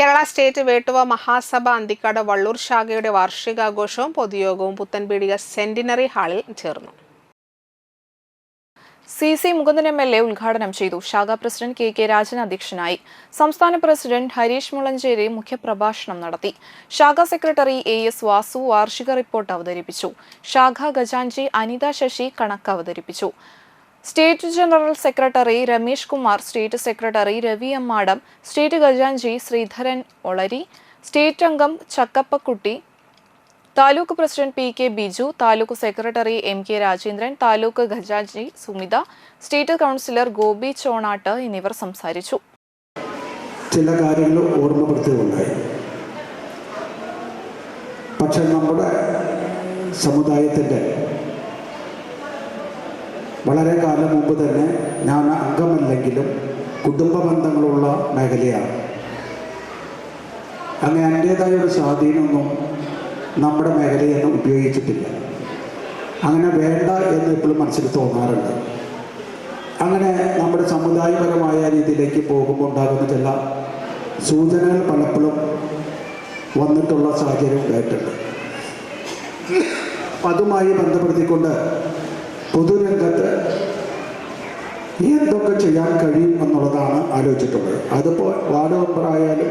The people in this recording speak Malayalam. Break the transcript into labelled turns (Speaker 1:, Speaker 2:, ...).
Speaker 1: കേരള സ്റ്റേറ്റ് വേട്ടുവ മഹാസഭ അന്തിക്കാട് വള്ളൂർ ശാഖയുടെ വാർഷികാഘോഷവും പൊതുയോഗവും പുത്തൻപീടിക സെന്റിനറി ഹാളിൽ ചേർന്നു.
Speaker 2: C C Mukundan M L A ഉദ്ഘാടനം ചെയ്തു. ശാഖാ പ്രസിഡന്റ് കെ കെ രാജൻ അധ്യക്ഷനായി. സംസ്ഥാന പ്രസിഡന്റ് ഹരീഷ് മുളഞ്ചേരി മുഖ്യപ്രഭാഷണം നടത്തി. ശാഖാ സെക്രട്ടറി എ എസ് വാസു വാർഷിക റിപ്പോർട്ട് അവതരിപ്പിച്ചു. ശാഖാ ഖജാൻജി അനിത ശശി കണക്ക് അവതരിപ്പിച്ചു. State general secretary Ramesh Kumar state secretary Ravi Emmadam state ഖജാൻജി Sreedharan Olari state അംഗം Chakkappakutty taluk president P K Biju taluk secretary M K Rajendran taluk ഖജാൻജി Sumitha state councillor Gopi Chonattu എന്നിവർ സംസാരിച്ചു.
Speaker 3: ചില കാര്യങ്ങൾ ഓർമ്മപ്പെടുത്തുകയുണ്ടായി. പക്ഷെ നമ്മുടെ സമുദായത്തിന്റെ വളരെ കാലം മുമ്പ് തന്നെ ഞാൻ അംഗമല്ലെങ്കിലും കുടുംബ ബന്ധങ്ങളുള്ള മേഖലയാണ്. അങ്ങനെ എന്റേതായ ഒരു സ്വാധീനമൊന്നും നമ്മുടെ മേഖലയൊന്നും ഉപയോഗിച്ചിട്ടില്ല. അങ്ങനെ വേണ്ട എന്ന് എപ്പോഴും മനസ്സിൽ തോന്നാറുണ്ട്. അങ്ങനെ നമ്മുടെ സമുദായപരമായ രീതിയിലേക്ക് പോകുമ്പോൾ ഉണ്ടാകുന്ന ചില സൂചനകൾ പലപ്പോഴും വന്നിട്ടുള്ള സാഹചര്യം ഉണ്ടായിട്ടുണ്ട്. അതുമായി ബന്ധപ്പെടുത്തിക്കൊണ്ട് പൊതുരംഗത്ത് എന്തൊക്കെ ചെയ്യാൻ കഴിയും എന്നുള്ളതാണ് ആലോചിച്ചിട്ടുള്ളത്. അതിപ്പോൾ വാർഡ് മെമ്പറായാലും